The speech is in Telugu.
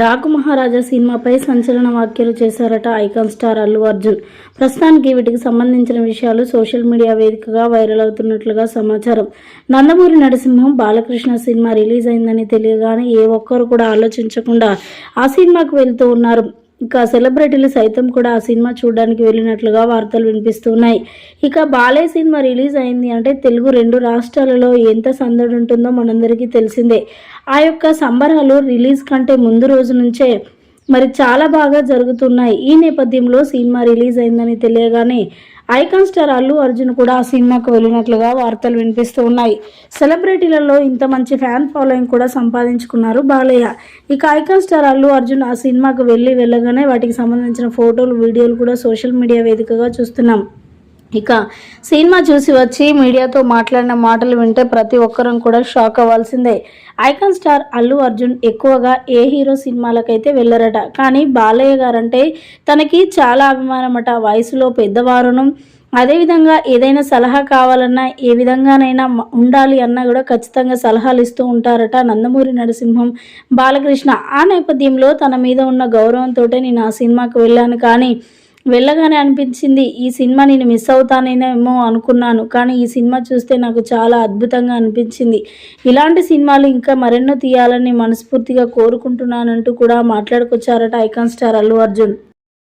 డాకు మహారాజా సినిమాపై సంచలన వ్యాఖ్యలు చేశారట ఐకాన్ స్టార్ అల్లు అర్జున్. ప్రస్తుతానికి వీటికి సంబంధించిన విషయాలు సోషల్ మీడియా వేదికగా వైరల్ అవుతున్నట్లుగా సమాచారం. నందమూరి నరసింహం బాలకృష్ణ సినిమా రిలీజ్ అయిందని తెలియగానే ఏ ఒక్కరు కూడా ఆలోచించకుండా ఆ సినిమాకు వెళ్తూ ఉన్నారు. ఇక సెలబ్రిటీలు సైతం కూడా ఆ సినిమా చూడడానికి వెళ్ళినట్లుగా వార్తలు వినిపిస్తున్నాయి. ఇక బాలే సినిమా రిలీజ్ అయింది అంటే తెలుగు రెండు రాష్ట్రాలలో ఎంత సందడి ఉంటుందో మనందరికీ తెలిసిందే. ఆ యొక్క సంబరాలు రిలీజ్ కంటే ముందు రోజు నుంచే మరి చాలా బాగా జరుగుతున్నాయి. ఈ నేపథ్యంలో సినిమా రిలీజ్ అయిందని తెలియగానే ఐకాన్ స్టార్ అల్లు అర్జున్ కూడా ఆ సినిమాకు వెళ్ళినట్లుగా వార్తలు వినిపిస్తూ ఉన్నాయి. సెలబ్రిటీలలో ఇంత మంచి ఫ్యాన్ ఫాలోయింగ్ కూడా సంపాదించుకున్నారు బాలయ్య. ఇక ఐకాన్ స్టార్ అల్లు అర్జున్ ఆ సినిమాకు వెళ్ళి వెళ్ళగానే వాటికి సంబంధించిన ఫోటోలు వీడియోలు కూడా సోషల్ మీడియా వేదికగా చూస్తున్నాం. ఇక సినిమా చూసి వచ్చి మీడియాతో మాట్లాడిన మాటలు వింటే ప్రతి ఒక్కరం కూడా షాక్ అవ్వాల్సిందే. ఐకాన్ స్టార్ అల్లు అర్జున్ ఎక్కువగా ఏ హీరో సినిమాలకైతే వెళ్ళరట. కానీ బాలయ్య గారంటే తనకి చాలా అభిమానమట. వయసులో పెద్దవారును. అదేవిధంగా ఏదైనా సలహా కావాలన్నా ఏ విధంగానైనా ఉండాలి అన్నా కూడా ఖచ్చితంగా సలహాలు ఇస్తూ ఉంటారట నందమూరి నరసింహం బాలకృష్ణ. ఆ నేపథ్యంలో తన మీద ఉన్న గౌరవంతో నేను ఆ సినిమాకు వెళ్ళాను. కానీ వెళ్ళగానే అనిపించింది ఈ సినిమా నేను మిస్ అవుతానేమో అనుకున్నాను. కానీ ఈ సినిమా చూస్తే నాకు చాలా అద్భుతంగా అనిపించింది. ఇలాంటి సినిమాలు ఇంకా మరెన్నో తీయాలని మనస్ఫూర్తిగా కోరుకుంటున్నానంటూ కూడా మాట్లాడుకొచ్చారట ఐకాన్ స్టార్ అల్లు అర్జున్.